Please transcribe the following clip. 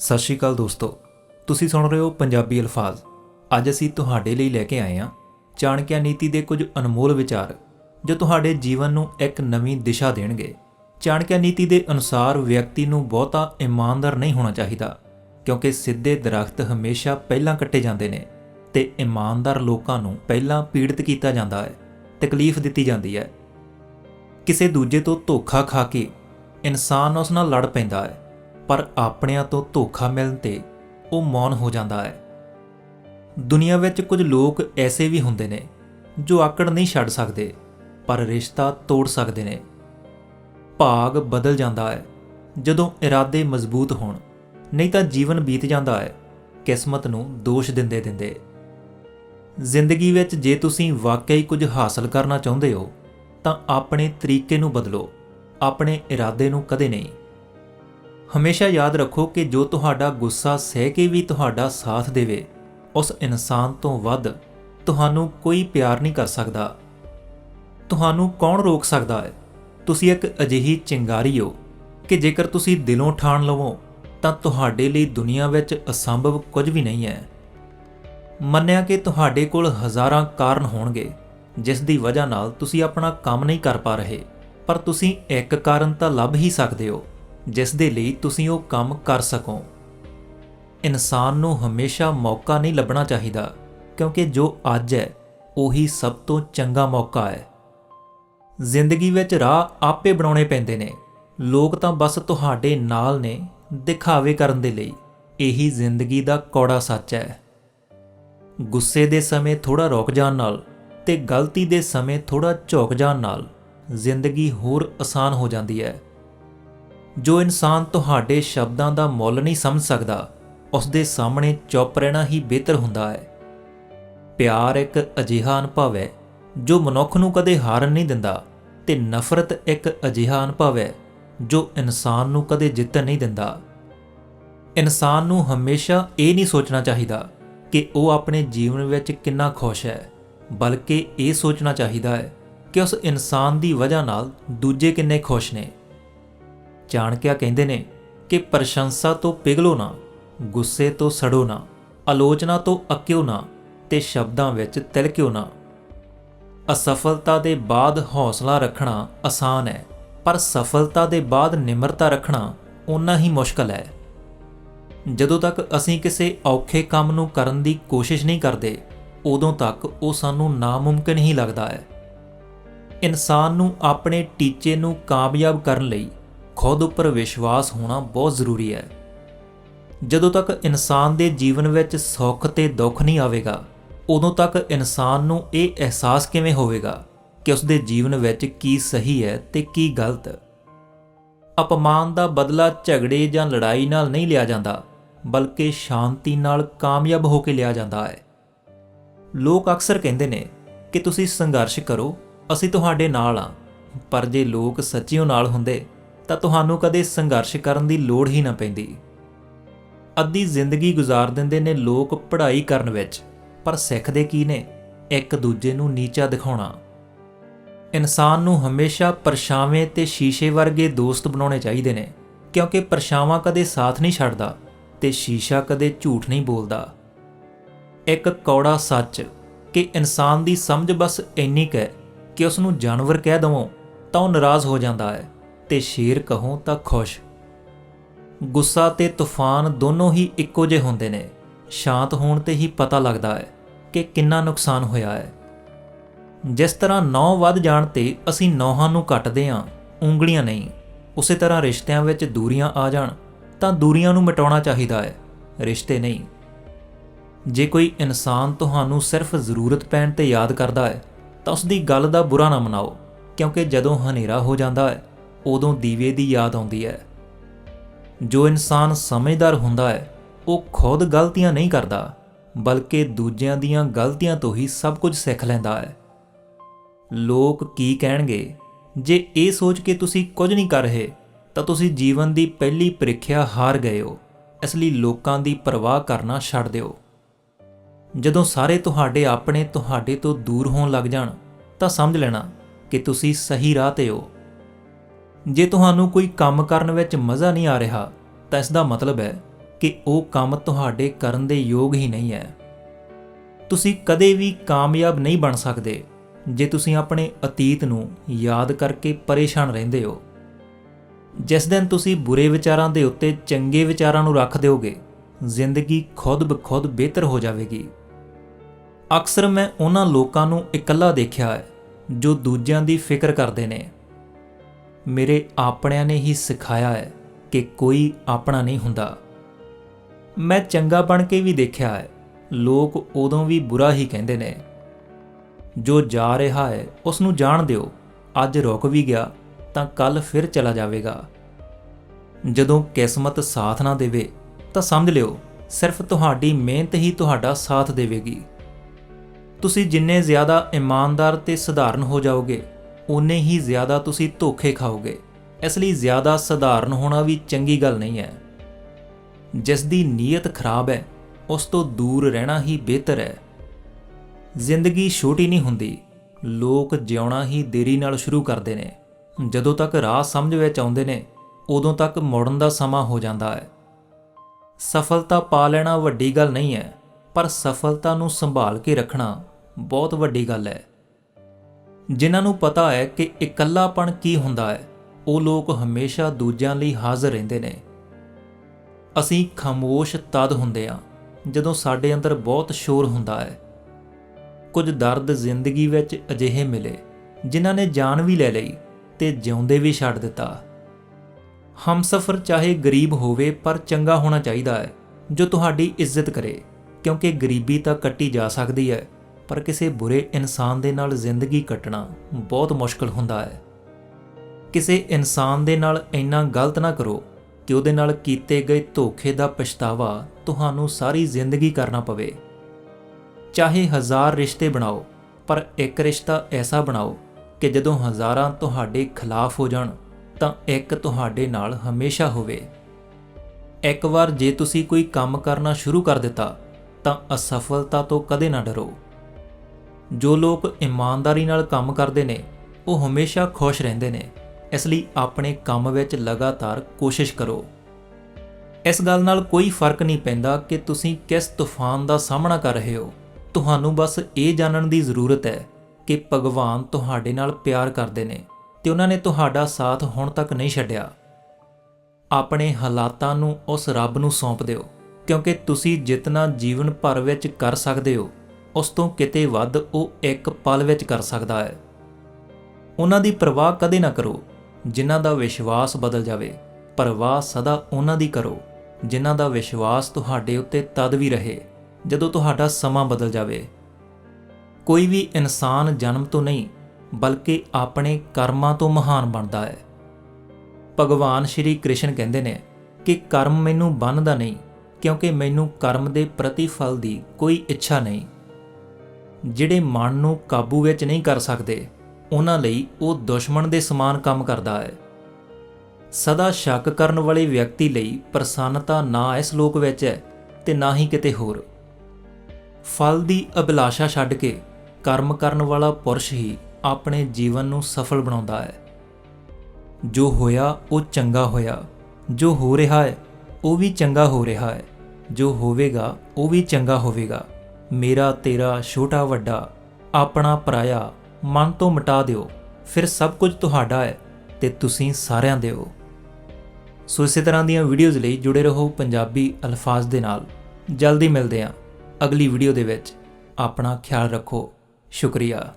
ਸਤਿ ਸ਼੍ਰੀ ਅਕਾਲ ਦੋਸਤੋ। ਤੁਸੀਂ ਸੁਣ ਰਹੇ ਹੋ ਪੰਜਾਬੀ ਅਲਫਾਜ਼। ਅੱਜ ਅਸੀਂ ਤੁਹਾਡੇ ਲਈ ਲੈ ਕੇ ਆਏ ਹਾਂ ਚਾਣਕਿਆ ਨੀਤੀ ਦੇ ਕੁਝ ਅਨਮੋਲ ਵਿਚਾਰ, ਜੋ ਤੁਹਾਡੇ ਜੀਵਨ ਨੂੰ ਇੱਕ ਨਵੀਂ ਦਿਸ਼ਾ ਦੇਣਗੇ। ਚਾਣਕਿਆ ਨੀਤੀ ਦੇ ਅਨੁਸਾਰ ਵਿਅਕਤੀ ਨੂੰ ਬਹੁਤਾ ਇਮਾਨਦਾਰ ਨਹੀਂ ਹੋਣਾ ਚਾਹੀਦਾ, ਕਿਉਂਕਿ ਸਿੱਧੇ ਦਰਖਤ ਹਮੇਸ਼ਾ ਪਹਿਲਾਂ ਕੱਟੇ ਜਾਂਦੇ ਨੇ ਤੇ ਇਮਾਨਦਾਰ ਲੋਕਾਂ ਨੂੰ ਪਹਿਲਾਂ ਪੀੜਿਤ ਕੀਤਾ ਜਾਂਦਾ ਹੈ, ਤਕਲੀਫ ਦਿੱਤੀ ਜਾਂਦੀ ਹੈ। ਕਿਸੇ ਦੂਜੇ ਤੋਂ ਧੋਖਾ ਖਾ ਕੇ ਇਨਸਾਨ ਉਸ ਨਾਲ ਲੜ ਪੈਂਦਾ ਹੈ। ਪਰ ਆਪਣਿਆਂ ਤੋਂ ਧੋਖਾ ਮਿਲਣ ਤੇ ਉਹ ਮੌਨ ਹੋ ਜਾਂਦਾ ਹੈ। ਦੁਨੀਆ ਵਿੱਚ ਕੁਝ ਲੋਕ ਐਸੇ ਵੀ ਹੁੰਦੇ ਨੇ ਜੋ ਆਕੜ ਨਹੀਂ ਛੱਡ ਸਕਦੇ, ਪਰ ਰਿਸ਼ਤਾ ਤੋੜ ਸਕਦੇ ਨੇ। ਭਾਗ ਬਦਲ ਜਾਂਦਾ ਹੈ, ਜਦੋਂ ਇਰਾਦੇ ਮਜ਼ਬੂਤ ਹੋਣ, ਨਹੀਂ ਤਾਂ ਜੀਵਨ ਬੀਤ ਜਾਂਦਾ ਹੈ, ਕਿਸਮਤ ਨੂੰ ਦੋਸ਼ ਦਿੰਦੇ ਦਿੰਦੇ। ਜ਼ਿੰਦਗੀ ਵਿੱਚ ਜੇ ਤੁਸੀਂ ਵਾਕਈ ਕੁਝ ਹਾਸਲ ਕਰਨਾ ਚਾਹੁੰਦੇ ਹੋ, ਤਾਂ ਆਪਣੇ ਤਰੀਕੇ ਨੂੰ ਬਦਲੋ, ਆਪਣੇ ਇਰਾਦੇ ਨੂੰ ਕਦੇ ਨਹੀਂ। ਹਮੇਸ਼ਾ ਯਾਦ ਰੱਖੋ ਕਿ ਜੋ ਤੁਹਾਡਾ ਗੁੱਸਾ ਸਹਿ ਕੇ ਵੀ ਤੁਹਾਡਾ ਸਾਥ ਦੇਵੇ, ਉਸ ਇਨਸਾਨ ਤੋਂ ਵੱਧ ਤੁਹਾਨੂੰ ਕੋਈ ਪਿਆਰ ਨਹੀਂ ਕਰ ਸਕਦਾ। ਤੁਹਾਨੂੰ ਕੌਣ ਰੋਕ ਸਕਦਾ ਹੈ? ਤੁਸੀਂ ਇੱਕ ਅਜਿਹੀ ਚਿੰਗਾਰੀ ਹੋ ਕਿ ਜੇਕਰ ਤੁਸੀਂ ਦਿਲੋਂ ਠਾਣ ਲਵੋ, ਤਾਂ ਤੁਹਾਡੇ ਲਈ ਦੁਨੀਆ ਵਿੱਚ ਅਸੰਭਵ ਕੁਝ ਵੀ ਨਹੀਂ ਹੈ। ਮੰਨਿਆ ਕਿ ਤੁਹਾਡੇ ਕੋਲ ਹਜ਼ਾਰਾਂ ਕਾਰਨ ਹੋਣਗੇ, ਜਿਸ ਦੀ ਵਜ੍ਹਾ ਨਾਲ ਤੁਸੀਂ ਆਪਣਾ ਕੰਮ ਨਹੀਂ ਕਰ ਪਾ ਰਹੇ, ਪਰ ਤੁਸੀਂ ਇੱਕ ਕਾਰਨ ਤਾਂ ਲੱਭ ਹੀ ਸਕਦੇ ਹੋ। ਜਿਸ ਦੇ ਲਈ ਤੁਸੀਂ ਉਹ ਕੰਮ ਕਰ ਸਕੋ। ਇਨਸਾਨ ਨੂੰ ਹਮੇਸ਼ਾ ਮੌਕਾ ਨਹੀਂ ਲੱਭਣਾ ਚਾਹੀਦਾ, ਕਿਉਂਕਿ ਜੋ ਅੱਜ ਹੈ, ਉਹੀ ਸਭ ਤੋਂ ਚੰਗਾ ਮੌਕਾ ਹੈ। ਜ਼ਿੰਦਗੀ ਵਿੱਚ ਰਾਹ ਆਪੇ ਬਣਾਉਣੇ ਪੈਂਦੇ ਨੇ। ਲੋਕ ਤਾਂ ਬਸ ਤੁਹਾਡੇ ਨਾਲ ਨੇ, ਦਿਖਾਵੇ ਕਰਨ ਦੇ ਲਈ। ਇਹੀ ਜ਼ਿੰਦਗੀ ਦਾ ਕੌੜਾ ਸੱਚ ਹੈ। ਗੁੱਸੇ ਦੇ ਸਮੇਂ ਥੋੜਾ ਰੁਕ ਜਾਣ ਨਾਲ ਤੇ ਗਲਤੀ ਦੇ ਸਮੇਂ ਥੋੜਾ ਝੁਕ ਜਾਣ ਨਾਲ ਜ਼ਿੰਦਗੀ ਹੋਰ ਆਸਾਨ ਹੋ ਜਾਂਦੀ ਹੈ। ਜੋ ਇਨਸਾਨ ਤੁਹਾਡੇ ਸ਼ਬਦਾਂ ਦਾ ਮੁੱਲ ਨਹੀਂ ਸਮਝ ਸਕਦਾ ਉਸ ਦੇ ਸਾਹਮਣੇ ਚੁੱਪ ਰਹਿਣਾ ਹੀ ਬਿਹਤਰ ਹੁੰਦਾ ਹੈ। ਪਿਆਰ ਇੱਕ ਅਜਿਹਾ ਅਨੁਭਵ ਹੈ, ਜੋ ਮਨੁੱਖ ਨੂੰ ਕਦੇ ਹਾਰਨ ਨਹੀਂ ਦਿੰਦਾ ਤੇ ਨਫ਼ਰਤ ਇੱਕ ਅਜਿਹਾ ਅਨੁਭਵ ਹੈ, ਜੋ ਇਨਸਾਨ ਨੂੰ ਕਦੇ ਜਿੱਤਣ ਨਹੀਂ ਦਿੰਦਾ। ਇਨਸਾਨ ਨੂੰ ਹਮੇਸ਼ਾ ਇਹ ਨਹੀਂ ਸੋਚਣਾ ਚਾਹੀਦਾ ਕਿ ਉਹ ਆਪਣੇ ਜੀਵਨ ਵਿੱਚ ਕਿੰਨਾ ਖੁਸ਼ ਹੈ, ਬਲਕਿ ਇਹ ਸੋਚਣਾ ਚਾਹੀਦਾ ਹੈ ਕਿ ਉਸ ਇਨਸਾਨ ਦੀ ਵਜ੍ਹਾ ਨਾਲ ਦੂਜੇ ਕਿੰਨੇ ਖੁਸ਼ ਨੇ। ਚਾਣਕਿਆ ਕਹਿੰਦੇ ਨੇ ਕਿ ਪ੍ਰਸ਼ੰਸਾ ਤੋਂ ਪਿਘਲੋ ਨਾ, ਗੁੱਸੇ ਤੋਂ ਸੜੋ ਨਾ, ਆਲੋਚਨਾ ਤੋਂ ਅੱਕਿਓ ਨਾ ਤੇ ਸ਼ਬਦਾਂ ਵਿੱਚ ਤਿਲਕਿਓ ਨਾ। ਅਸਫਲਤਾ ਦੇ ਬਾਅਦ ਹੌਸਲਾ ਰੱਖਣਾ ਆਸਾਨ ਹੈ, ਪਰ ਸਫਲਤਾ ਦੇ ਬਾਅਦ ਨਿਮਰਤਾ ਰੱਖਣਾ ਉਨਾ ਹੀ ਮੁਸ਼ਕਲ ਹੈ। ਜਦੋਂ ਤੱਕ ਅਸੀਂ ਕਿਸੇ ਔਖੇ ਕੰਮ ਨੂੰ ਕਰਨ ਦੀ ਕੋਸ਼ਿਸ਼ ਨਹੀਂ ਕਰਦੇ, ਉਦੋਂ ਤੱਕ ਉਹ ਸਾਨੂੰ ਨਾਮੁਮਕਿਨ ਹੀ ਲੱਗਦਾ ਹੈ। ਇਨਸਾਨ ਨੂੰ ਆਪਣੇ ਟੀਚੇ ਨੂੰ ਕਾਮਯਾਬ ਕਰਨ ਲਈ ਖੁਦ ਉੱਪਰ ਵਿਸ਼ਵਾਸ ਹੋਣਾ ਬਹੁਤ ਜ਼ਰੂਰੀ ਹੈ। ਜਦੋਂ ਤੱਕ ਇਨਸਾਨ ਦੇ ਜੀਵਨ ਵਿੱਚ ਸੁੱਖ ਤੇ ਦੁੱਖ ਨਹੀਂ ਆਵੇਗਾ, ਉਦੋਂ ਤੱਕ ਇਨਸਾਨ ਨੂੰ ਇਹ ਅਹਿਸਾਸ ਕਿਵੇਂ ਹੋਵੇਗਾ ਕਿ ਉਸ ਦੇ ਜੀਵਨ ਵਿੱਚ ਕੀ ਸਹੀ ਹੈ ਤੇ ਕੀ ਗਲਤ? ਅਪਮਾਨ ਦਾ ਬਦਲਾ ਝਗੜੇ ਜਾਂ ਲੜਾਈ ਨਾਲ ਨਹੀਂ ਲਿਆ ਜਾਂਦਾ, ਬਲਕਿ ਸ਼ਾਂਤੀ ਨਾਲ ਕਾਮਯਾਬ ਹੋ ਕੇ ਲਿਆ ਜਾਂਦਾ ਹੈ। ਲੋਕ ਅਕਸਰ ਕਹਿੰਦੇ ਨੇ ਕਿ ਤੁਸੀਂ ਸੰਘਰਸ਼ ਕਰੋ, ਅਸੀਂ ਤੁਹਾਡੇ ਨਾਲ ਆ ਪਰ ਜੇ ਲੋਕ ਸੱਚੀਓ ਨਾਲ ਹੁੰਦੇ ਤਾਂ ਤੁਹਾਨੂੰ ਕਦੇ ਸੰਘਰਸ਼ ਕਰਨ ਦੀ ਲੋੜ ਹੀ ਨਾ ਪੈਂਦੀ। ਅੱਧੀ ਜ਼ਿੰਦਗੀ ਗੁਜ਼ਾਰ ਦਿੰਦੇ ਨੇ ਲੋਕ ਪੜ੍ਹਾਈ ਕਰਨ ਵਿੱਚ, ਪਰ ਸਿੱਖਦੇ ਕੀ ਨੇ? ਇੱਕ ਦੂਜੇ ਨੂੰ ਨੀਚਾ ਦਿਖਾਉਣਾ। ਇਨਸਾਨ ਨੂੰ ਹਮੇਸ਼ਾ ਪਰਛਾਵੇਂ ਤੇ ਸ਼ੀਸ਼ੇ ਵਰਗੇ ਦੋਸਤ ਬਣਾਉਣੇ ਚਾਹੀਦੇ ਨੇ, ਕਿਉਂਕਿ ਪਰਛਾਵਾਂ ਕਦੇ ਸਾਥ ਨਹੀਂ ਛੱਡਦਾ ਤੇ ਸ਼ੀਸ਼ਾ ਕਦੇ ਝੂਠ ਨਹੀਂ ਬੋਲਦਾ। ਇੱਕ ਕੌੜਾ ਸੱਚ, ਕਿ ਇਨਸਾਨ ਦੀ ਸਮਝ ਬਸ ਇੰਨੀ ਕੁ ਹੈ ਕਿ ਉਸ ਨੂੰ ਜਾਨਵਰ ਕਹਿ ਦਵੋ ਤਾਂ ਉਹ ਨਾਰਾਜ਼ ਹੋ ਜਾਂਦਾ ਹੈ। ਤੇ ਸ਼ੇਰ ਕਹੋ ਤਾਂ ਖੁਸ਼। ਗੁੱਸਾ ਤੇ ਤੂਫਾਨ ਦੋਨੋਂ ਹੀ ਇੱਕੋ ਜਿਹੇ ਹੁੰਦੇ ਨੇ। ਸ਼ਾਂਤ ਹੋਣ ਤੇ ਹੀ ਪਤਾ ਲੱਗਦਾ ਹੈ ਕਿ ਕਿੰਨਾ ਨੁਕਸਾਨ ਹੋਇਆ ਹੈ। ਜਿਸ ਤਰ੍ਹਾਂ ਨੌ ਵੱਧ ਜਾਣ ਤੇ ਅਸੀਂ ਨੌਹਾਂ ਨੂੰ ਕੱਟਦੇ ਹਾਂ, ਉਂਗਲੀਆਂ ਨਹੀਂ, ਉਸੇ ਤਰ੍ਹਾਂ ਰਿਸ਼ਤਿਆਂ ਵਿੱਚ ਦੂਰੀਆਂ ਆ ਜਾਣ, ਤਾਂ ਦੂਰੀਆਂ ਨੂੰ ਮਿਟਾਉਣਾ ਚਾਹੀਦਾ ਹੈ, ਰਿਸ਼ਤੇ ਨਹੀਂ। ਜੇ ਕੋਈ ਇਨਸਾਨ ਤੁਹਾਨੂੰ ਸਿਰਫ ਜ਼ਰੂਰਤ ਪੈਣ ਤੇ ਯਾਦ ਕਰਦਾ ਹੈ, ਤਾਂ ਉਸ ਦੀ ਗੱਲ ਦਾ ਬੁਰਾ ਨਾ ਮਨਾਓ, ਕਿਉਂਕਿ ਜਦੋਂ ਹਨੇਰਾ ਹੋ ਜਾਂਦਾ ਹੈ ਉਦੋਂ ਦੀਵੇ ਦੀ ਯਾਦ ਆਉਂਦੀ ਹੈ। ਜੋ ਇਨਸਾਨ ਸਮਝਦਾਰ ਹੁੰਦਾ ਹੈ, ਉਹ ਖੁਦ ਗਲਤੀਆਂ ਨਹੀਂ ਕਰਦਾ, ਬਲਕਿ ਦੂਜਿਆਂ ਦੀਆਂ ਗਲਤੀਆਂ ਤੋਂ ਹੀ ਸਭ ਕੁਝ ਸਿੱਖ ਲੈਂਦਾ ਹੈ। ਲੋਕ ਕੀ ਕਹਿਣਗੇ? ਜੇ ਇਹ ਸੋਚ ਕੇ ਤੁਸੀਂ ਕੁਝ ਨਹੀਂ ਕਰ ਰਹੇ, ਤਾਂ ਤੁਸੀਂ ਜੀਵਨ ਦੀ ਪਹਿਲੀ ਪ੍ਰੀਖਿਆ ਹਾਰ ਗਏ ਹੋ। ਇਸ ਲਈ ਲੋਕਾਂ ਦੀ ਪਰਵਾਹ ਕਰਨਾ ਛੱਡ ਦਿਓ। ਜਦੋਂ ਸਾਰੇ ਤੁਹਾਡੇ ਆਪਣੇ ਤੁਹਾਡੇ ਤੋਂ ਦੂਰ ਹੋਣ ਲੱਗ ਜਾਣ, ਤਾਂ ਸਮਝ ਲੈਣਾ ਕਿ ਤੁਸੀਂ ਸਹੀ ਰਾਹ ਤੇ ਹੋ। ਜੇ ਤੁਹਾਨੂੰ ਕੋਈ ਕੰਮ ਕਰਨ ਵਿੱਚ ਮਜ਼ਾ ਨਹੀਂ ਆ ਰਿਹਾ, ਤਾਂ ਇਸ ਦਾ ਮਤਲਬ ਹੈ ਕਿ ਉਹ ਕੰਮ ਤੁਹਾਡੇ ਕਰਨ ਦੇ ਯੋਗ ਹੀ ਨਹੀਂ ਹੈ। ਤੁਸੀਂ ਕਦੇ ਵੀ ਕਾਮਯਾਬ ਨਹੀਂ ਬਣ ਸਕਦੇ, ਜੇ ਤੁਸੀਂ ਆਪਣੇ ਅਤੀਤ ਨੂੰ ਯਾਦ ਕਰਕੇ ਪਰੇਸ਼ਾਨ ਰਹਿੰਦੇ ਹੋ। ਜਿਸ ਦਿਨ ਤੁਸੀਂ ਬੁਰੇ ਵਿਚਾਰਾਂ ਦੇ ਉੱਤੇ ਚੰਗੇ ਵਿਚਾਰਾਂ ਨੂੰ ਰੱਖ ਦਿਓਗੇ, ਜ਼ਿੰਦਗੀ ਖੁਦ ਬਖੁਦ ਬਿਹਤਰ ਹੋ ਜਾਵੇਗੀ। ਅਕਸਰ ਮੈਂ ਉਹਨਾਂ ਲੋਕਾਂ ਨੂੰ ਇਕੱਲਾ ਦੇਖਿਆ ਹੈ, ਜੋ ਦੂਜਿਆਂ ਦੀ ਫਿਕਰ ਕਰਦੇ ਨੇ। ਮੇਰੇ ਆਪਣਿਆਂ ਨੇ ਹੀ ਸਿਖਾਇਆ ਹੈ ਕਿ ਕੋਈ ਆਪਣਾ ਨਹੀਂ ਹੁੰਦਾ। ਮੈਂ ਚੰਗਾ ਬਣ ਕੇ ਵੀ ਦੇਖਿਆ ਹੈ, ਲੋਕ ਉਦੋਂ ਵੀ ਬੁਰਾ ਹੀ ਕਹਿੰਦੇ ਨੇ। ਜੋ ਜਾ ਰਿਹਾ ਹੈ ਉਸ ਨੂੰ ਜਾਣ ਦਿਓ, ਅੱਜ ਰੁਕ ਵੀ ਗਿਆ, ਤਾਂ ਕੱਲ ਫਿਰ ਚਲਾ ਜਾਵੇਗਾ। ਜਦੋਂ ਕਿਸਮਤ ਸਾਥ ਨਾ ਦੇਵੇ, ਤਾਂ ਸਮਝ ਲਿਓ, ਸਿਰਫ ਤੁਹਾਡੀ ਮਿਹਨਤ ਹੀ ਤੁਹਾਡਾ ਸਾਥ ਦੇਵੇਗੀ। ਤੁਸੀਂ ਜਿੰਨੇ ਜ਼ਿਆਦਾ ਇਮਾਨਦਾਰ ਤੇ ਸਧਾਰਨ ਹੋ ਜਾਓਗੇ ਉਨੇ ਹੀ ਜ਼ਿਆਦਾ ਤੁਸੀਂ ਧੋਖੇ ਖਾਓਗੇ। ਇਸ ਲਈ ਜ਼ਿਆਦਾ ਸਧਾਰਨ ਹੋਣਾ ਵੀ ਚੰਗੀ ਗੱਲ ਨਹੀਂ ਹੈ। ਜਿਸ ਦੀ ਨੀਅਤ ਖਰਾਬ ਹੈ, ਉਸ ਤੋਂ ਦੂਰ ਰਹਿਣਾ ਹੀ ਬਿਹਤਰ ਹੈ। ਜ਼ਿੰਦਗੀ ਛੋਟੀ ਨਹੀਂ ਹੁੰਦੀ, ਲੋਕ ਜਿਉਣਾ ਹੀ ਦੇਰੀ ਨਾਲ ਸ਼ੁਰੂ ਕਰਦੇ ਨੇ। ਜਦੋਂ ਤੱਕ ਰਾਹ ਸਮਝ ਵਿੱਚ ਆਉਂਦੇ ਨੇ, ਉਦੋਂ ਤੱਕ ਮੁੜਨ ਦਾ ਸਮਾਂ ਹੋ ਜਾਂਦਾ ਹੈ। ਸਫਲਤਾ ਪਾ ਲੈਣਾ ਵੱਡੀ ਗੱਲ ਨਹੀਂ ਹੈ, ਪਰ ਸਫਲਤਾ ਨੂੰ ਸੰਭਾਲ ਕੇ ਰੱਖਣਾ ਬਹੁਤ ਵੱਡੀ ਗੱਲ ਹੈ। ਜਿਨ੍ਹਾਂ ਨੂੰ ਪਤਾ ਹੈ ਕਿ ਇਕੱਲਾਪਣ ਕੀ ਹੁੰਦਾ ਹੈ, ਉਹ ਲੋਕ ਹਮੇਸ਼ਾ ਦੂਜਿਆਂ ਲਈ ਹਾਜ਼ਰ ਰਹਿੰਦੇ ਨੇ। ਅਸੀਂ ਖਾਮੋਸ਼ ਤਦ ਹੁੰਦੇ ਆ ਜਦੋਂ ਸਾਡੇ ਅੰਦਰ ਬਹੁਤ ਸ਼ੋਰ ਹੁੰਦਾ ਹੈ। ਕੁਝ ਦਰਦ ਜ਼ਿੰਦਗੀ ਵਿੱਚ ਅਜਿਹੇ ਮਿਲੇ, ਜਿਨ੍ਹਾਂ ਨੇ ਜਾਨ ਵੀ ਲੈ ਲਈ ਤੇ ਜਿਉਂਦੇ ਵੀ ਛੱਡ ਦਿੱਤਾ। ਹਮਸਫਰ ਚਾਹੇ ਗਰੀਬ ਹੋਵੇ, ਪਰ ਚੰਗਾ ਹੋਣਾ ਚਾਹੀਦਾ ਹੈ ਜੋ ਤੁਹਾਡੀ ਇੱਜ਼ਤ ਕਰੇ, ਕਿਉਂਕਿ ਗਰੀਬੀ ਤਾਂ ਕੱਟੀ ਜਾ ਸਕਦੀ ਹੈ। ਪਰ ਕਿਸੇ ਬੁਰੇ ਇਨਸਾਨ ਦੇ ਨਾਲ ਜ਼ਿੰਦਗੀ ਕੱਟਣਾ ਬਹੁਤ ਮੁਸ਼ਕਲ ਹੁੰਦਾ ਹੈ। ਕਿਸੇ ਇਨਸਾਨ ਦੇ ਨਾਲ ਇੰਨਾ ਗਲਤ ਨਾ ਕਰੋ ਕਿ ਉਹਦੇ ਨਾਲ ਕੀਤੇ ਗਏ ਧੋਖੇ ਦਾ ਪਛਤਾਵਾ ਤੁਹਾਨੂੰ ਸਾਰੀ ਜ਼ਿੰਦਗੀ ਕਰਨਾ ਪਵੇ। ਚਾਹੇ ਹਜ਼ਾਰ ਰਿਸ਼ਤੇ ਬਣਾਓ, ਪਰ ਇੱਕ ਰਿਸ਼ਤਾ ਐਸਾ ਬਣਾਓ ਕਿ ਜਦੋਂ ਹਜ਼ਾਰਾਂ ਤੁਹਾਡੇ ਖਿਲਾਫ ਹੋ ਜਾਣ, ਤਾਂ ਇੱਕ ਤੁਹਾਡੇ ਨਾਲ ਹਮੇਸ਼ਾ ਹੋਵੇ। ਇੱਕ ਵਾਰ ਜੇ ਤੁਸੀਂ ਕੋਈ ਕੰਮ ਕਰਨਾ ਸ਼ੁਰੂ ਕਰ ਦਿੱਤਾ, ਤਾਂ ਅਸਫਲਤਾ ਤੋਂ ਕਦੇ ਨਾ ਡਰੋ। ਜੋ ਲੋਕ ਇਮਾਨਦਾਰੀ ਨਾਲ ਕੰਮ ਕਰਦੇ ਨੇ, ਉਹ ਹਮੇਸ਼ਾ ਖੁਸ਼ ਰਹਿੰਦੇ ਨੇ। ਇਸ ਲਈ ਆਪਣੇ ਕੰਮ ਵਿੱਚ ਲਗਾਤਾਰ ਕੋਸ਼ਿਸ਼ ਕਰੋ। ਇਸ ਗੱਲ ਨਾਲ ਕੋਈ ਫ਼ਰਕ ਨਹੀਂ ਪੈਂਦਾ ਕਿ ਤੁਸੀਂ ਕਿਸ ਤੂਫਾਨ ਦਾ ਸਾਹਮਣਾ ਕਰ ਰਹੇ ਹੋ। ਤੁਹਾਨੂੰ ਬਸ ਇਹ ਜਾਣਨ ਦੀ ਜ਼ਰੂਰਤ ਹੈ ਕਿ ਭਗਵਾਨ ਤੁਹਾਡੇ ਨਾਲ ਪਿਆਰ ਕਰਦੇ ਨੇ ਤੇ ਉਹਨਾਂ ਨੇ ਤੁਹਾਡਾ ਸਾਥ ਹੁਣ ਤੱਕ ਨਹੀਂ ਛੱਡਿਆ। ਆਪਣੇ ਹਾਲਾਤਾਂ ਨੂੰ ਉਸ ਰੱਬ ਨੂੰ ਸੌਂਪ ਦਿਓ, ਕਿਉਂਕਿ ਤੁਸੀਂ ਜਿੰਨਾ ਜੀਵਨ ਭਰ ਵਿੱਚ ਕਰ ਸਕਦੇ ਹੋ ਉਸ ਤੋਂ ਕਿਤੇ ਵੱਧ ਉਹ ਇੱਕ ਪਲ ਵਿੱਚ ਕਰ ਸਕਦਾ ਹੈ। ਉਹਨਾਂ ਦੀ ਪਰਵਾਹ ਕਦੇ ਨਾ ਕਰੋ, ਜਿਨ੍ਹਾਂ ਦਾ ਵਿਸ਼ਵਾਸ ਬਦਲ ਜਾਵੇ। ਪਰਵਾਹ ਸਦਾ ਉਹਨਾਂ ਦੀ ਕਰੋ, ਜਿਨ੍ਹਾਂ ਦਾ ਵਿਸ਼ਵਾਸ ਤੁਹਾਡੇ ਉੱਤੇ ਤਦ ਵੀ ਰਹੇ, ਜਦੋਂ ਤੁਹਾਡਾ ਸਮਾਂ ਬਦਲ ਜਾਵੇ। ਕੋਈ ਵੀ ਇਨਸਾਨ ਜਨਮ ਤੋਂ ਨਹੀਂ, ਬਲਕਿ ਆਪਣੇ ਕਰਮਾਂ ਤੋਂ ਮਹਾਨ ਬਣਦਾ ਹੈ। ਭਗਵਾਨ ਸ਼੍ਰੀ ਕ੍ਰਿਸ਼ਨ ਕਹਿੰਦੇ ਨੇ ਕਿ ਕਰਮ ਮੈਨੂੰ ਬੰਨਦਾ ਨਹੀਂ, ਕਿਉਂਕਿ ਮੈਨੂੰ ਕਰਮ ਦੇ ਪ੍ਰਤੀਫਲ ਦੀ ਕੋਈ ਇੱਛਾ ਨਹੀਂ। ਜਿਹੜੇ ਮਨ ਨੂੰ ਕਾਬੂ ਵਿੱਚ ਨਹੀਂ ਕਰ ਸਕਦੇ, ਉਹਨਾਂ ਲਈ ਉਹ ਦੁਸ਼ਮਣ ਦੇ ਸਮਾਨ ਕੰਮ ਕਰਦਾ ਹੈ। ਸਦਾ ਸ਼ੱਕ ਕਰਨ ਵਾਲੇ ਵਿਅਕਤੀ ਲਈ ਪ੍ਰਸੰਨਤਾ ਨਾ ਇਸ ਲੋਕ ਵਿੱਚ ਹੈ ਤੇ ਨਾ ਹੀ ਕਿਤੇ ਹੋਰ। ਫਲ ਦੀ ਅਭਿਲਾਸ਼ਾ ਛੱਡ ਕੇ ਕਰਮ ਕਰਨ ਵਾਲਾ ਪੁਰਸ਼ ਹੀ ਆਪਣੇ ਜੀਵਨ ਨੂੰ ਸਫਲ ਬਣਾਉਂਦਾ ਹੈ। ਜੋ ਹੋਇਆ, ਉਹ ਚੰਗਾ ਹੋਇਆ। ਜੋ ਹੋ ਰਿਹਾ ਹੈ, ਉਹ ਵੀ ਚੰਗਾ ਹੋ ਰਿਹਾ ਹੈ। ਜੋ ਹੋਵੇਗਾ, ਉਹ ਵੀ ਚੰਗਾ ਹੋਵੇਗਾ। ਮੇਰਾ ਤੇਰਾ ਛੋਟਾ ਵੱਡਾ, ਆਪਣਾ ਪਰਾਇਆ ਮਨ ਤੋਂ ਮਿਟਾ ਦਿਓ, ਫਿਰ ਸਭ ਕੁਝ ਤੁਹਾਡਾ ਹੈ ਤੇ ਤੁਸੀਂ ਸਾਰਿਆਂ ਦੇ ਹੋ। ਸੋ ਇਸੇ ਤਰ੍ਹਾਂ ਦੀਆਂ ਵੀਡੀਓਜ਼ ਲਈ ਜੁੜੇ ਰਹੋ ਪੰਜਾਬੀ ਅਲਫਾਜ਼ ਦੇ ਨਾਲ। ਜਲਦੀ ਮਿਲਦੇ ਹਾਂ ਅਗਲੀ ਵੀਡੀਓ ਦੇ ਵਿੱਚ। ਆਪਣਾ ਖਿਆਲ ਰੱਖੋ। ਸ਼ੁਕਰੀਆ।